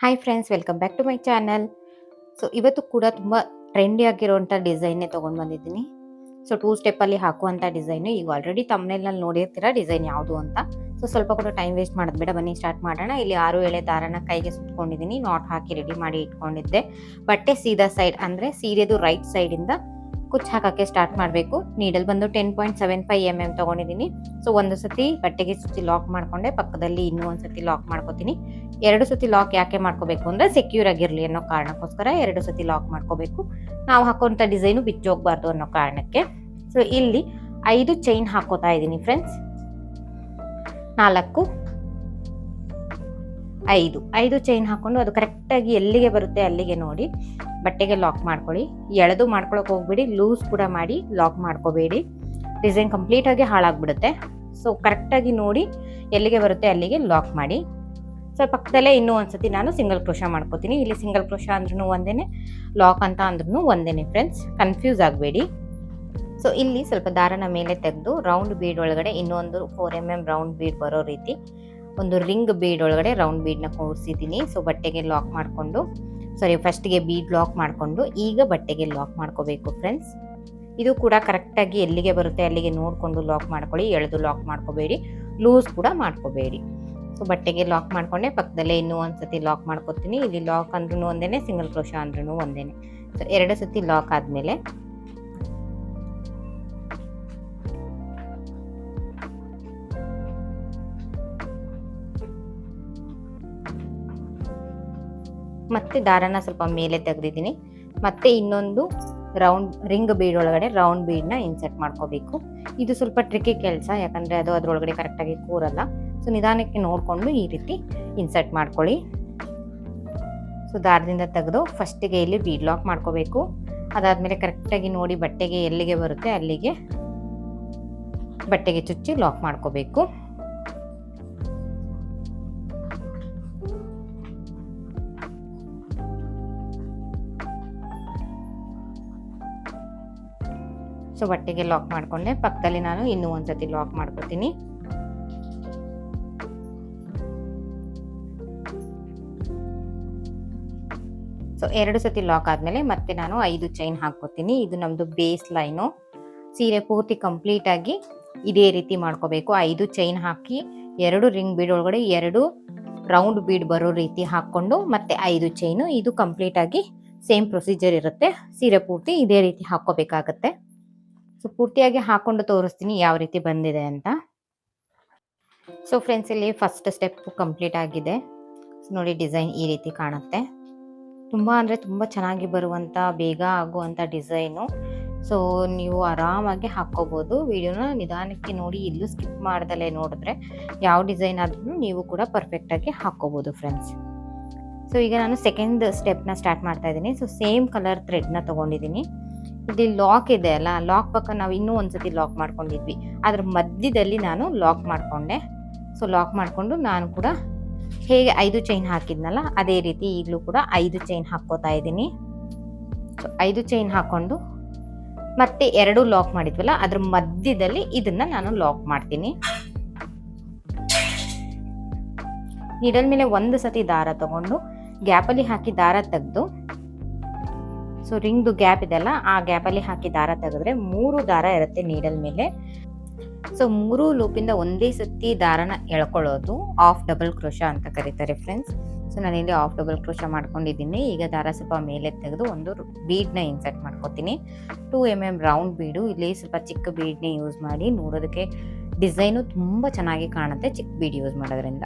Hi friends welcome back to my channel so ಇವತ್ತು ಕೂಡ ತುಂಬ ಟ್ರೆಂಡಿ ಆಗಿರುವಂಥ ಡಿಸೈನ್ನೇ ತೊಗೊಂಡು ಬಂದಿದ್ದೀನಿ. ಸೊ ಟೂ ಸ್ಟೆಪ್ಪಲ್ಲಿ ಹಾಕುವಂಥ ಡಿಸೈನು ಈಗ ಆಲ್ರೆಡಿ ತಮ್ಮನೇಲಿ ನೋಡಿರ್ತೀರ ಡಿಸೈನ್ ಯಾವುದು ಅಂತ. ಸೊ ಸ್ವಲ್ಪ ಕೂಡ ಟೈಮ್ ವೇಸ್ಟ್ ಮಾಡೋದು ಬೇಡ. ಬನ್ನಿ ಸ್ಟಾರ್ಟ್ ಮಾಡೋಣ. ಇಲ್ಲಿ ಆರು ಎಳೆ ದಾರನ ಕೈಗೆ ಸುತ್ಕೊಂಡಿದ್ದೀನಿ. ನಾಟ್ ಹಾಕಿ ರೆಡಿ ಮಾಡಿ ಇಟ್ಕೊಂಡಿದ್ದೆ. ಬಟ್ಟೆ ಸೀದಾ ಸೈಡ್ ಅಂದರೆ ಸೀರೆದು ರೈಟ್ ಸೈಡಿಂದ ಕುಚ್ಚು ಹಾಕೋಕ್ಕೆ ಸ್ಟಾರ್ಟ್ ಮಾಡಬೇಕು. ನೀಡಲ್ ಬಂದು ten point seven five M M ತೊಗೊಂಡಿದ್ದೀನಿ ಸೊ ಒಂದು ಸತಿ ಬಟ್ಟೆಗೆ ಸುತ್ತಿ ಲಾಕ್ ಮಾಡಿಕೊಂಡೆ. ಪಕ್ಕದಲ್ಲಿ ಇನ್ನೂ ಒಂದು ಸತಿ ಲಾಕ್ ಮಾಡ್ಕೋತೀನಿ. ಎರಡು ಸತಿ ಲಾಕ್ ಯಾಕೆ ಮಾಡ್ಕೋಬೇಕು ಅಂದ್ರೆ ಸೆಕ್ಯೂರ್ ಆಗಿರಲಿ ಅನ್ನೋ ಕಾರಣಕ್ಕೋಸ್ಕರ ಎರಡು ಸತಿ ಲಾಕ್ ಮಾಡ್ಕೋಬೇಕು. ನಾವು ಹಾಕೋವಂಥ ಡಿಸೈನು ಬಿಚ್ಚೋಗ್ಬಾರ್ದು ಅನ್ನೋ ಕಾರಣಕ್ಕೆ. ಸೊ ಇಲ್ಲಿ ಐದು ಚೈನ್ ಹಾಕೋತಾ ಇದ್ದೀನಿ ಫ್ರೆಂಡ್ಸ್ ನಾಲ್ಕು ಐದು. ಐದು ಚೈನ್ ಹಾಕೊಂಡು ಅದು ಕರೆಕ್ಟಾಗಿ ಎಲ್ಲಿಗೆ ಬರುತ್ತೆ ಅಲ್ಲಿಗೆ ನೋಡಿ. ಬಟ್ಟೆಗೆ ಲಾಕ್ ಮಾಡ್ಕೊಳ್ಳಿ. ಎಳೆದು ಮಾಡ್ಕೊಳಕ್ ಹೋಗ್ಬೇಡಿ. ಲೂಸ್ ಕೂಡ ಮಾಡಿ ಲಾಕ್ ಮಾಡ್ಕೋಬೇಡಿ. ಡಿಸೈನ್ ಕಂಪ್ಲೀಟಾಗಿ ಹಾಳಾಗ್ಬಿಡುತ್ತೆ. ಸೊ ಕರೆಕ್ಟಾಗಿ ನೋಡಿ ಎಲ್ಲಿಗೆ ಬರುತ್ತೆ ಅಲ್ಲಿಗೆ ಲಾಕ್ ಮಾಡಿ. ಸೊ ಪಕ್ಕದಲ್ಲೇ ಇನ್ನೂ ಒಂದ್ಸತಿ ನಾನು ಸಿಂಗಲ್ ಕ್ರೋಶ ಮಾಡ್ಕೋತೀನಿ. ಇಲ್ಲಿ ಸಿಂಗಲ್ ಕ್ರೋಶ ಅಂದ್ರೂ ಒಂದೇನೆ ಲಾಕ್ ಅಂತ ಅಂದ್ರೂ ಒಂದೇನೆ ಫ್ರೆಂಡ್ಸ್ ಕನ್ಫ್ಯೂಸ್ ಆಗಬೇಡಿ. ಸೊ ಇಲ್ಲಿ ಸ್ವಲ್ಪ ದಾರನ ಮೇಲೆ ತೆಗೆದು ರೌಂಡ್ ಬೀಡ್ ಒಳಗಡೆ ಇನ್ನೊಂದು four M M round bead ಬರೋ ರೀತಿ ಒಂದು ರಿಂಗ್ ಬೀಡ್ ಒಳಗಡೆ ರೌಂಡ್ ಬೀಡ್ನ ಕೂರಿಸಿದ್ದೀನಿ. ಸೊ ಬಟ್ಟೆಗೆ ಲಾಕ್ ಮಾಡಿಕೊಂಡು ಸಾರಿ ಫಸ್ಟ್ಗೆ ಬೀಡ್ ಲಾಕ್ ಮಾಡಿಕೊಂಡು, ಈಗ ಬಟ್ಟೆಗೆ ಲಾಕ್ ಮಾಡ್ಕೋಬೇಕು ಫ್ರೆಂಡ್ಸ್ ಇದು ಕೂಡ ಕರೆಕ್ಟಾಗಿ ಎಲ್ಲಿಗೆ ಬರುತ್ತೆ ಅಲ್ಲಿಗೆ ನೋಡಿಕೊಂಡು ಲಾಕ್ ಮಾಡ್ಕೊಳ್ಳಿ. ಎಳೆದು ಲಾಕ್ ಮಾಡ್ಕೋಬೇಡಿ. ಲೂಸ್ ಕೂಡ ಮಾಡ್ಕೋಬೇಡಿ. ಸೊ ಬಟ್ಟೆಗೆ ಲಾಕ್ ಮಾಡ್ಕೊಂಡೆ. ಪಕ್ಕದಲ್ಲೇ ಇನ್ನೂ ಒಂದ್ಸತಿ ಲಾಕ್ ಮಾಡ್ಕೊತೀನಿ. ಇಲ್ಲಿ ಲಾಕ್ ಅಂದ್ರೂ ಒಂದೇನೆ ಸಿಂಗಲ್ ಕ್ರೋಶ ಅಂದ್ರೂ ಒಂದೇನೆ. ಸೊ ಎರಡು ಸತಿ ಲಾಕ್ ಆದಮೇಲೆ ಮತ್ತೆ ದಾರನ ಸ್ವಲ್ಪ ಮೇಲೆ ತೆಗೆದಿದ್ದೀನಿ. ಮತ್ತೆ ಇನ್ನೊಂದು ರೌಂಡ್ ರಿಂಗ್ ಬೀಡ್ ಒಳಗಡೆ ರೌಂಡ್ ಬೀಡ್ನ ಇನ್ಸರ್ಟ್ ಮಾಡ್ಕೋಬೇಕು. ಇದು ಸ್ವಲ್ಪ ಟ್ರಿಕಿ ಕೆಲಸ, ಯಾಕಂದರೆ ಅದು ಅದರೊಳಗಡೆ ಕರೆಕ್ಟಾಗಿ ಕೂರಲ್ಲ. ಸೊ ನಿಧಾನಕ್ಕೆ ನೋಡಿಕೊಂಡು ಈ ರೀತಿ ಇನ್ಸರ್ಟ್ ಮಾಡ್ಕೊಳ್ಳಿ. ಸೊ ದಾರದಿಂದ ತೆಗೆದು ಫಸ್ಟಿಗೆ ಇಲ್ಲಿ ಬೀಡ್ ಲಾಕ್ ಮಾಡ್ಕೋಬೇಕು. ಅದಾದಮೇಲೆ ಕರೆಕ್ಟಾಗಿ ನೋಡಿ ಬಟ್ಟೆಗೆ ಎಲ್ಲಿಗೆ ಬರುತ್ತೆ ಅಲ್ಲಿಗೆ ಬಟ್ಟೆಗೆ ಚುಚ್ಚಿ ಲಾಕ್ ಮಾಡ್ಕೋಬೇಕು. ಬಟ್ಟೆಗೆ ಲಾಕ್ ಮಾಡಿಕೊಂಡೆ. ಪಕ್ಕದಲ್ಲಿ ನಾನು ಇನ್ನೂ ಒಂದ್ಸತಿ ಲಾಕ್ ಮಾಡ್ಕೋತೀನಿ. ಸೊ ಎರಡು ಸತಿ ಲಾಕ್ ಆದಮೇಲೆ ಮತ್ತೆ ನಾನು ಐದು ಚೈನ್ ಹಾಕ್ಕೋತೀನಿ. ಇದು ನಮ್ಮದು ಬೇಸ್ ಲೈನು ಸೀರೆ ಪೂರ್ತಿ ಕಂಪ್ಲೀಟ್ ಆಗಿ ಇದೇ ರೀತಿ ಮಾಡ್ಕೋಬೇಕು. ಐದು ಚೈನ್ ಹಾಕಿ ಎರಡು ರಿಂಗ್ ಬೀಡ್ ಒಳಗಡೆ ಎರಡು ರೌಂಡ್ ಬೀಡ್ ಬರೋ ರೀತಿ ಹಾಕ್ಕೊಂಡು ಮತ್ತೆ ಐದು ಚೈನು ಇದು ಕಂಪ್ಲೀಟ್ ಆಗಿ ಸೇಮ್ ಪ್ರೊಸೀಜರ್ ಇರುತ್ತೆ. ಸೀರೆ ಪೂರ್ತಿ ಇದೇ ರೀತಿ ಹಾಕ್ಕೋಬೇಕಾಗತ್ತೆ. ಸೊ ಪೂರ್ತಿಯಾಗಿ ಹಾಕೊಂಡು ತೋರಿಸ್ತೀನಿ ಯಾವ ರೀತಿ ಬಂದಿದೆ ಅಂತ. ಸೊ ಫ್ರೆಂಡ್ಸ್ ಇಲ್ಲಿ ಫಸ್ಟ್ ಸ್ಟೆಪ್ ಕಂಪ್ಲೀಟ್ ಆಗಿದೆ. ನೋಡಿ ಡಿಸೈನ್ ಈ ರೀತಿ ಕಾಣುತ್ತೆ. ತುಂಬ ಅಂದರೆ ತುಂಬ ಚೆನ್ನಾಗಿ ಬರುವಂಥ ಬೇಗ ಆಗುವಂಥ ಡಿಸೈನು ಸೊ ನೀವು ಆರಾಮಾಗಿ ಹಾಕ್ಕೋಬೋದು ವಿಡಿಯೋನ ನಿಧಾನಕ್ಕೆ ನೋಡಿ, ಇಲ್ಲೂ ಸ್ಕಿಪ್ ಮಾಡ್ದಲೇ ನೋಡಿದ್ರೆ ಯಾವ ಡಿಸೈನ್ ಆದ್ರೂ ನೀವು ಕೂಡ ಪರ್ಫೆಕ್ಟಾಗಿ ಹಾಕ್ಕೋಬೋದು ಫ್ರೆಂಡ್ಸ್ ಸೊ ಈಗ ನಾನು ಸೆಕೆಂಡ್ ಸ್ಟೆಪ್ನ ಸ್ಟಾರ್ಟ್ ಮಾಡ್ತಾ ಇದ್ದೀನಿ. ಸೊ ಸೇಮ್ ಕಲರ್ ಥ್ರೆಡ್ನ ತೊಗೊಂಡಿದ್ದೀನಿ. ಇಲ್ಲಿ ಲಾಕ್ ಇದೆ ಅಲ್ಲ? ಲಾಕ್ ಪಕ್ಕ ನಾವು ಇನ್ನೂ ಒಂದ್ಸತಿ ಲಾಕ್ ಮಾಡ್ಕೊಂಡಿದ್ವಿ. ಅದ್ರ ಮಧ್ಯದಲ್ಲಿ ನಾನು ಲಾಕ್ ಮಾಡಿಕೊಂಡೆ. ಸೊ ಲಾಕ್ ಮಾಡಿಕೊಂಡು ನಾನು ಕೂಡ ಹೇಗೆ ಐದು ಚೈನ್ ಹಾಕಿದ್ನಲ್ಲ, ಅದೇ ರೀತಿ ಈಗಲೂ ಕೂಡ ಐದು ಚೈನ್ ಹಾಕ್ಕೋತಾ ಇದ್ದೀನಿ. ಸೊ ಐದು ಚೈನ್ ಹಾಕ್ಕೊಂಡು ಮತ್ತೆ ಎರಡು ಲಾಕ್ ಮಾಡಿದ್ವಲ್ಲ, ಅದ್ರ ಮಧ್ಯದಲ್ಲಿ ಇದನ್ನ ನಾನು ಲಾಕ್ ಮಾಡ್ತೀನಿ. ನೀಡಲ್ ಮೇಲೆ ಒಂದು ಸತಿ ದಾರ ತಗೊಂಡು, ಗ್ಯಾಪಲ್ಲಿ ಹಾಕಿ ದಾರ ತೆಗೆದು ಸೊ ರಿಂಗ್ದು ಗ್ಯಾಪ್ ಇದೆಲ್ಲ ಆ ಗ್ಯಾಪಲ್ಲಿ ಹಾಕಿ ದಾರ ತೆಗೆದ್ರೆ ಮೂರು ದಾರ ಇರುತ್ತೆ ನೀಡಲ್ ಮೇಲೆ. ಸೊ ಮೂರು ಲೂಪಿಂದ ಒಂದೇ ಸತಿ ದಾರನ ಎಳ್ಕೊಳ್ಳೋದು ಆಫ್ ಡಬಲ್ ಕ್ರೋಶ ಅಂತ ಕರೀತಾರೆ ಫ್ರೆಂಡ್ಸ್ ಸೊ ನಾನು ಇಲ್ಲಿ ಆಫ್ ಡಬಲ್ ಕ್ರೋಶ ಮಾಡ್ಕೊಂಡಿದ್ದೀನಿ. ಈಗ ದಾರ ಸ್ವಲ್ಪ ಮೇಲೆ ತೆಗೆದು ಒಂದು ಬೀಡ್ನ ಇನ್ಸರ್ಟ್ ಮಾಡ್ಕೊತೀನಿ. Two M M round bead ಇಲ್ಲಿ ಸ್ವಲ್ಪ ಚಿಕ್ಕ ಬೀಡ್ನೇ ಯೂಸ್ ಮಾಡಿ ನೋಡೋದಕ್ಕೆ ಡಿಸೈನು ತುಂಬ ಚೆನ್ನಾಗಿ ಕಾಣುತ್ತೆ ಚಿಕ್ಕ ಬೀಡ್ ಯೂಸ್ ಮಾಡೋದ್ರಿಂದ.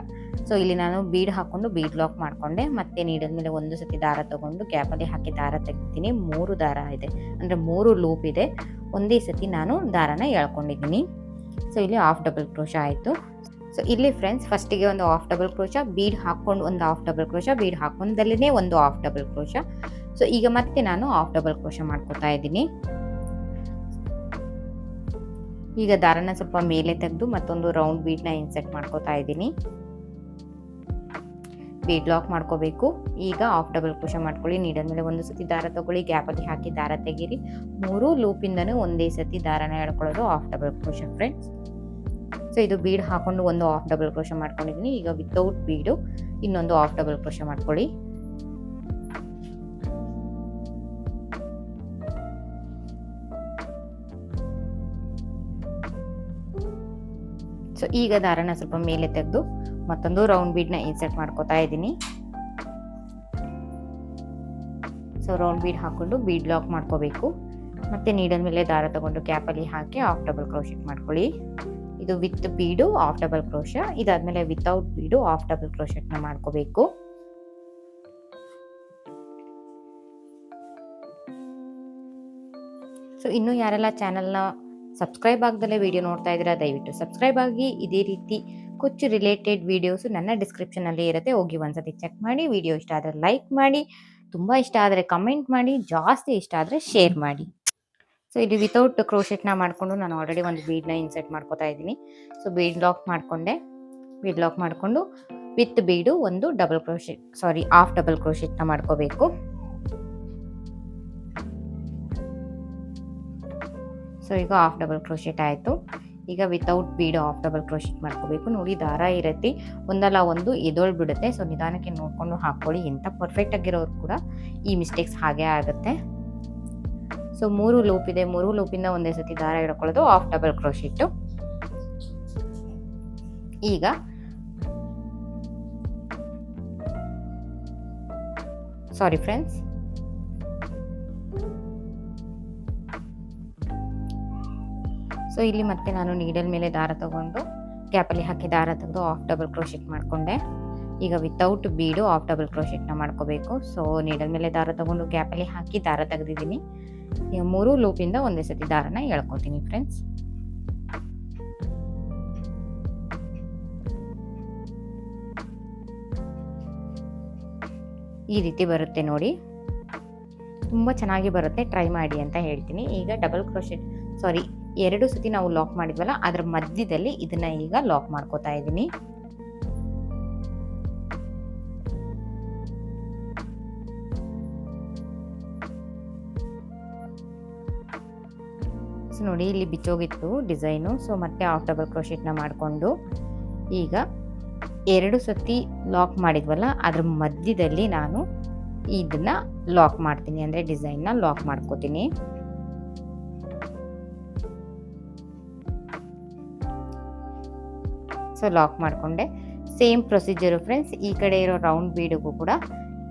ಸೊ ಇಲ್ಲಿ ನಾನು ಬೀಡ್ ಹಾಕ್ಕೊಂಡು ಬೀಡ್ ಲಾಕ್ ಮಾಡಿಕೊಂಡೆ. ಮತ್ತೆ ನೀಡಿದ ಮೇಲೆ ಒಂದು ಸತಿ ದಾರ ತಗೊಂಡು ಗ್ಯಾಪಲ್ಲಿ ಹಾಕಿ ದಾರ ತೆಗಿತೀನಿ ಮೂರು ದಾರ ಇದೆ. ಅಂದರೆ ಮೂರು ಲೂಪ್ ಇದೆ. ಒಂದೇ ಸತಿ ನಾನು ದಾರನ ಎಳ್ಕೊಂಡಿದ್ದೀನಿ. ಸೊ ಇಲ್ಲಿ ಆಫ್ ಡಬಲ್ ಕ್ರೋಶ ಆಯಿತು. ಸೊ ಇಲ್ಲಿ ಫ್ರೆಂಡ್ಸ್ ಫಸ್ಟಿಗೆ ಒಂದು ಆಫ್ ಡಬಲ್ ಕ್ರೋಶ ಬೀಡ್ ಹಾಕ್ಕೊಂಡು ಒಂದು ಆಫ್ ಡಬಲ್ ಕ್ರೋಶ ಬೀಡ್ ಹಾಕೊಂಡಲ್ಲೇ ಒಂದು ಆಫ್ ಡಬಲ್ ಕ್ರೋಶ ಸೊ ಈಗ ಮತ್ತೆ ನಾನು ಆಫ್ ಡಬಲ್ ಕ್ರೋಶ ಮಾಡ್ಕೊತಾ ಇದ್ದೀನಿ. ಈಗ ದಾರನ ಸ್ವಲ್ಪ ಮೇಲೆ ತೆಗೆದು ಮತ್ತೊಂದು ರೌಂಡ್ ಬೀಡ್ನ ಇನ್ಸೆಟ್ ಮಾಡ್ಕೋತಾ ಇದ್ದೀನಿ. ಬೀಡ್ ಲಾಕ್ ಮಾಡ್ಕೋಬೇಕು. ಈಗ ಆಫ್ ಡಬಲ್ ಕುಶ ಮಾಡ್ಕೊಳ್ಳಿ. ನೀಡದ ಮೇಲೆ ಒಂದು ಸತಿ ದಾರ ತಗೊಳ್ಳಿ. ಗ್ಯಾಪಲ್ಲಿ ಹಾಕಿ ದಾರ ತೆಗೀರಿ. ಮೂರು ಲೂಪಿಂದನೂ ಒಂದೇ ಸತಿ ದಾರನ ಹೇಳ್ಕೊಳ್ಳೋದು half double crochet friends so ಇದು ಬೀಡ್ ಹಾಕೊಂಡು ಒಂದು ಆಫ್ ಡಬಲ್ ಕ್ರೋಶ ಮಾಡ್ಕೊಂಡಿದ್ದೀನಿ. ಈಗ ವಿತೌಟ್ ಬೀಡು ಇನ್ನೊಂದು ಆಫ್ ಡಬಲ್ ಕ್ರೋಶ ಮಾಡ್ಕೊಳ್ಳಿ. ಸೊ ಈಗ ದಾರನ ಸ್ವಲ್ಪ ಮೇಲೆ ತೆಗೆದು ಮತ್ತೊಂದು ರೌಂಡ್ ಬೀಡ್ನ ಇನ್ಸರ್ಟ್ ಮಾಡ್ಕೋತಾ ಇದ್ದೀನಿ. ಸೊ ರೌಂಡ್ ಬೀಡ್ ಹಾಕೊಂಡು ಬೀಡ್ ಲಾಕ್ ಮಾಡ್ಕೋಬೇಕು. ಮತ್ತೆ ನೀಡಲ್ ಮೇಲೆ ದಾರ ತಗೊಂಡು ಕ್ಯಾಪಲ್ಲಿ ಹಾಕಿ ಆಫ್ ಡಬಲ್ ಕ್ರೋಶೆಟ್ ಮಾಡ್ಕೊಳ್ಳಿ. ಇದು with bead half double crochet ಇದಾದ್ಮೇಲೆ ವಿತೌಟ್ ಬೀಡು ಆಫ್ ಡಬಲ್ ಕ್ರೋಶೆಟ್ನ ಮಾಡ್ಕೋಬೇಕು. ಸೊ ಇನ್ನೂ ಯಾರೆಲ್ಲ ಚಾನಲ್ನ ಸಬ್ಸ್ಕ್ರೈಬ್ ಆಗದಲ್ಲೇ ವಿಡಿಯೋ ನೋಡ್ತಾ ಇದ್ದೀರಾ, ದಯವಿಟ್ಟು ಸಬ್ಸ್ಕ್ರೈಬ್ ಆಗಿ. ಇದೇ ರೀತಿ ಕೊಚ್ಚು ರಿಲೇಟೆಡ್ ವೀಡಿಯೋಸು ನನ್ನ ಡಿಸ್ಕ್ರಿಪ್ಷನಲ್ಲಿ ಇರುತ್ತೆ. ಹೋಗಿ ಒಂದ್ಸತಿ ಚೆಕ್ ಮಾಡಿ ವಿಡಿಯೋ ಇಷ್ಟ ಆದರೆ ಲೈಕ್ ಮಾಡಿ, ತುಂಬ ಇಷ್ಟ ಆದರೆ ಕಮೆಂಟ್ ಮಾಡಿ, ಜಾಸ್ತಿ ಇಷ್ಟ ಆದರೆ ಶೇರ್ ಮಾಡಿ. ಸೊ ಇಲ್ಲಿ ವಿತೌಟ್ ಕ್ರೋಶೆಟ್ನ ಮಾಡಿಕೊಂಡು ನಾನು ಆಲ್ರೆಡಿ ಒಂದು ಬೀಡ್ನ ಇನ್ಸರ್ಟ್ ಮಾಡ್ಕೋತಾ ಇದ್ದೀನಿ. ಸೊ ಬೀಡ್ ಲಾಕ್ ಮಾಡಿಕೊಂಡೆ. ಬೀಡ್ ಲಾಕ್ ಮಾಡಿಕೊಂಡು ವಿತ್ ಬೀಡು ಒಂದು double crochet sorry half double ಕ್ರೋಶೆಟ್ನ ಮಾಡ್ಕೋಬೇಕು. ಸೊ ಈಗ ಆಫ್ ಡಬಲ್ ಕ್ರೋಶೆಟ್ ಆಯಿತು. ಈಗ without bead half double crochet ಮಾಡ್ಕೋಬೇಕು. ನೋಡಿ, ದಾರ ಇರತ್ತೆ. ಒಂದಲ್ಲ ಒಂದು ಎದೊಳ್ ಬಿಡುತ್ತೆ. ಸೊ ನಿಧಾನಕ್ಕೆ ನೋಡ್ಕೊಂಡು ಹಾಕ್ಕೊಳ್ಳಿ ಎಂಥ ಪರ್ಫೆಕ್ಟ್ ಆಗಿರೋರು ಕೂಡ ಈ ಮಿಸ್ಟೇಕ್ಸ್ ಹಾಗೆ ಆಗುತ್ತೆ. ಸೊ ಮೂರು ಲೂಪ್ ಇದೆ. ಮೂರು ಲೂಪಿಂದ ಒಂದೇ ಸತಿ ದಾರ ಹಿಡ್ಕೊಳ್ಳೋದು ಆಫ್ ಡಬಲ್ ಕ್ರೋಶೆಟ್ಟು ಈಗ ಸಾರಿ ಫ್ರೆಂಡ್ಸ್ ಸೊ ಇಲ್ಲಿ ಮತ್ತೆ ನಾನು ನೀಡಲ್ ಮೇಲೆ ದಾರ ತಗೊಂಡು ಗ್ಯಾಪಲ್ಲಿ ಹಾಕಿ ದಾರ ತೆಗೆದು ಆಫ್ ಡಬಲ್ ಕ್ರೋಶೆಟ್ ಮಾಡಿಕೊಂಡೆ. ಈಗ ವಿತೌಟ್ ಬೀಡು ಆಫ್ ಡಬಲ್ ಕ್ರೋಶೆಟ್ನ ಮಾಡ್ಕೋಬೇಕು. ಸೊ ನೀಡಲ್ ಮೇಲೆ ದಾರ ತಗೊಂಡು ಗ್ಯಾಪಲ್ಲಿ ಹಾಕಿ ದಾರ ತೆಗೆದಿದ್ದೀನಿ. ಈಗ ಮೂರು ಲೂಪಿಂದ ಒಂದೇ ಸತಿ ದಾರನ ಎಳ್ಕೊತೀನಿ ಫ್ರೆಂಡ್ಸ್ ಈ ರೀತಿ ಬರುತ್ತೆ ನೋಡಿ. ತುಂಬ ಚೆನ್ನಾಗಿ ಬರುತ್ತೆ. ಟ್ರೈ ಮಾಡಿ ಅಂತ ಹೇಳ್ತೀನಿ. ಈಗ ಡಬಲ್ ಕ್ರೋಶೆಟ್ ಸಾರಿ ಎರಡು ಸತಿ ನಾವು ಲಾಕ್ ಮಾಡಿದ್ವಲ್ಲ, ಅದರ ಮಧ್ಯದಲ್ಲಿ ಇದನ್ನ ಈಗ ಲಾಕ್ ಮಾಡ್ಕೋತಾ ಇದ್ದೀನಿ. ಸೊ ನೋಡಿ, ಇಲ್ಲಿ ಬಿಚ್ಚೋಗಿತ್ತು ಡಿಸೈನು. ಸೊ ಮತ್ತೆ ಆಫ್ ಡಬಲ್ ಕ್ರೋಶೆಟ್ನ ಮಾಡಿಕೊಂಡು ಈಗ ಎರಡು ಸತಿ ಲಾಕ್ ಮಾಡಿದ್ವಲ್ಲ, ಅದ್ರ ಮಧ್ಯದಲ್ಲಿ ನಾನು ಇದನ್ನ ಲಾಕ್ ಮಾಡ್ತೀನಿ. ಅಂದರೆ ಡಿಸೈನ್ನ ಲಾಕ್ ಮಾಡ್ಕೋತೀನಿ. ಸೊ ಲಾಕ್ ಮಾಡಿಕೊಂಡೆ. ಸೇಮ್ ಪ್ರೊಸೀಜರು ಫ್ರೆಂಡ್ಸ್, ಈ ಕಡೆ ಇರೋ ರೌಂಡ್ ಬೀಡಿಗೂ ಕೂಡ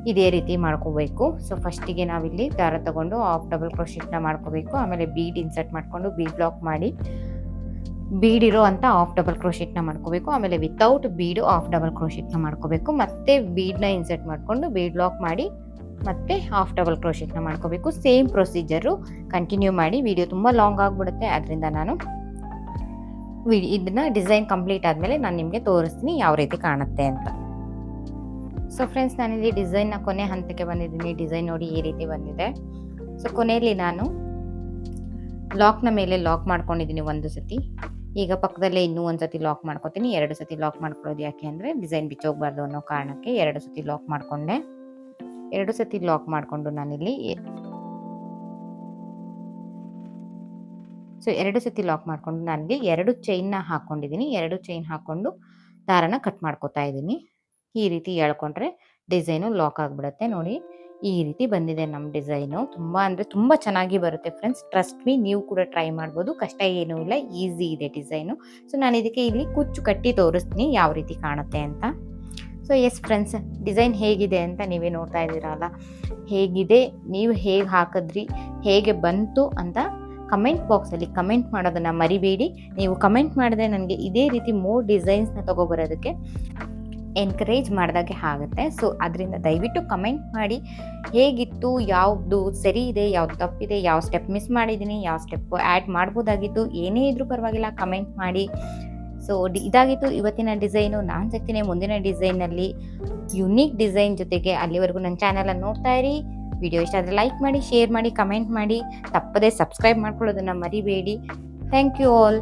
ಇದೇ ರೀತಿ ಮಾಡ್ಕೋಬೇಕು. ಸೊ ಫಸ್ಟಿಗೆ ನಾವಿಲ್ಲಿ ದಾರ ತಗೊಂಡು ಆಫ್ ಡಬಲ್ ಕ್ರೋಶೆಟ್ನ ಮಾಡ್ಕೋಬೇಕು. ಆಮೇಲೆ ಬೀಡ್ ಇನ್ಸರ್ಟ್ ಮಾಡಿಕೊಂಡು ಬೀಡ್ ಬ್ಲಾಕ್ ಮಾಡಿ ಬೀಡ್ ಇರೋ ಅಂತ ಆಫ್ ಡಬಲ್ ಕ್ರೋಶೆಟ್ನ ಮಾಡ್ಕೋಬೇಕು. ಆಮೇಲೆ ವಿತೌಟ್ ಬೀಡು ಆಫ್ ಡಬಲ್ ಕ್ರೋಶೆಟ್ನ ಮಾಡ್ಕೋಬೇಕು. ಮತ್ತೆ ಬೀಡ್ನ ಇನ್ಸರ್ಟ್ ಮಾಡಿಕೊಂಡು ಬೀಡ್ ಲಾಕ್ ಮಾಡಿ ಮತ್ತೆ ಆಫ್ ಡಬಲ್ ಕ್ರೋಶೆಟ್ನ ಮಾಡ್ಕೋಬೇಕು. ಸೇಮ್ ಪ್ರೊಸೀಜರು ಕಂಟಿನ್ಯೂ ಮಾಡಿ. ವಿಡಿಯೋ ತುಂಬ ಲಾಂಗ್ ಆಗಿಬಿಡುತ್ತೆ. ಅದರಿಂದ ನಾನು ಇದನ್ನ ಡಿಸೈನ್ ಕಂಪ್ಲೀಟ್ ಆದಮೇಲೆ ನಾನು ನಿಮಗೆ ತೋರಿಸ್ತೀನಿ ಯಾವ ರೀತಿ ಕಾಣುತ್ತೆ ಅಂತ. ಸೊ ಫ್ರೆಂಡ್ಸ್ ನಾನಿಲ್ಲಿ ಡಿಸೈನ್ನ ಕೊನೆ ಹಂತಕ್ಕೆ ಬಂದಿದ್ದೀನಿ. ಡಿಸೈನ್ ನೋಡಿ ಈ ರೀತಿ ಬಂದಿದೆ. ಸೊ ಕೊನೆಯಲ್ಲಿ ನಾನು ಲಾಕ್ನ ಮೇಲೆ ಲಾಕ್ ಮಾಡ್ಕೊಂಡಿದ್ದೀನಿ ಒಂದು ಸತಿ. ಈಗ ಪಕ್ಕದಲ್ಲೇ ಇನ್ನೂ ಒಂದು ಸತಿ ಲಾಕ್ ಮಾಡ್ಕೊತೀನಿ. ಎರಡು ಸತಿ ಲಾಕ್ ಮಾಡ್ಕೊಳ್ಳೋದು ಯಾಕೆ ಅಂದರೆ ಡಿಸೈನ್ ಬಿಚ್ಚೋಗ್ಬಾರ್ದು ಅನ್ನೋ ಕಾರಣಕ್ಕೆ ಎರಡು ಸತಿ ಲಾಕ್ ಮಾಡಿಕೊಂಡೆ. ಎರಡು ಸತಿ ಲಾಕ್ ಮಾಡಿಕೊಂಡು ನಾನಿಲ್ಲಿ ಸೊ ಎರಡು ಸತಿ ಲಾಕ್ ಮಾಡ್ಕೊಂಡು ನನಗೆ ಎರಡು ಚೈನ್ನ ಹಾಕ್ಕೊಂಡಿದ್ದೀನಿ ಎರಡು ಚೈನ್ ಹಾಕ್ಕೊಂಡು ದಾರನ ಕಟ್ ಮಾಡ್ಕೊತಾ ಇದ್ದೀನಿ ಈ ರೀತಿ ಎಳ್ಕೊಂಡ್ರೆ ಡಿಸೈನು ಲಾಕ್ ಆಗಿಬಿಡುತ್ತೆ. ನೋಡಿ, ಈ ರೀತಿ ಬಂದಿದೆ ನಮ್ಮ ಡಿಸೈನು ತುಂಬ ಅಂದರೆ ತುಂಬ ಚೆನ್ನಾಗಿ ಬರುತ್ತೆ ಫ್ರೆಂಡ್ಸ್ ಟ್ರಸ್ಟ್ ಮೀ ನೀವು ಕೂಡ ಟ್ರೈ ಮಾಡ್ಬೋದು. ಕಷ್ಟ ಏನೂ ಇಲ್ಲ. ಈಸಿ ಇದೆ ಡಿಸೈನು ಸೊ ನಾನು ಇದಕ್ಕೆ ಇಲ್ಲಿ ಕುಚ್ಚು ಕಟ್ಟಿ ತೋರಿಸ್ತೀನಿ ಯಾವ ರೀತಿ ಕಾಣುತ್ತೆ ಅಂತ. ಸೊ ಎಸ್ ಫ್ರೆಂಡ್ಸ್ ಡಿಸೈನ್ ಹೇಗಿದೆ ಅಂತ ನೀವೇ ನೋಡ್ತಾ ಇದ್ದೀರಲ್ಲ. ಹೇಗಿದೆ? ನೀವು ಹೇಗೆ ಹಾಕಿದ್ರಿ? ಹೇಗೆ ಬಂತು ಅಂತ ಕಮೆಂಟ್ ಬಾಕ್ಸಲ್ಲಿ ಕಮೆಂಟ್ ಮಾಡೋದನ್ನು ಮರಿಬೇಡಿ. ನೀವು ಕಮೆಂಟ್ ಮಾಡಿದ್ರೆ ನನಗೆ ಇದೇ ರೀತಿ ಮೋರ್ ಡಿಸೈನ್ಸ್ನ ತೊಗೊಬರೋದಕ್ಕೆ ಎನ್ಕರೇಜ್ ಮಾಡಿದಾಗೆ ಆಗುತ್ತೆ. ಸೊ ಅದರಿಂದ ದಯವಿಟ್ಟು ಕಮೆಂಟ್ ಮಾಡಿ. ಹೇಗಿತ್ತು? ಯಾವುದು ಸರಿ ಇದೆ? ಯಾವ್ದು ತಪ್ಪಿದೆ ಯಾವ ಸ್ಟೆಪ್ ಮಿಸ್ ಮಾಡಿದ್ದೀನಿ? ಯಾವ ಸ್ಟೆಪ್ ಆ್ಯಡ್ ಮಾಡ್ಬೋದಾಗಿತ್ತು? ಏನೇ ಇದ್ರೂ ಪರವಾಗಿಲ್ಲ, ಕಮೆಂಟ್ ಮಾಡಿ. ಸೊ ಇದಾಗಿತ್ತು ಇವತ್ತಿನ ಡಿಸೈನು ನಾನು ಸಿಗ್ತೀನಿ ಮುಂದಿನ ಡಿಸೈನಲ್ಲಿ ಯುನೀಕ್ ಡಿಸೈನ್ ಜೊತೆಗೆ ಅಲ್ಲಿವರೆಗೂ ನನ್ನ ಚಾನಲನ್ನು ನೋಡ್ತಾ ಇರಿ. ವಿಡಿಯೋ ಇಷ್ಟ ಆದರೆ ಲೈಕ್ ಮಾಡಿ ಶೇರ್ ಮಾಡಿ ಕಮೆಂಟ್ ಮಾಡಿ. ತಪ್ಪದೇ ಸಬ್ಸ್ಕ್ರೈಬ್ ಮಾಡ್ಕೊಳ್ಳೋದನ್ನು ಮರಿಬೇಡಿ. Thank you all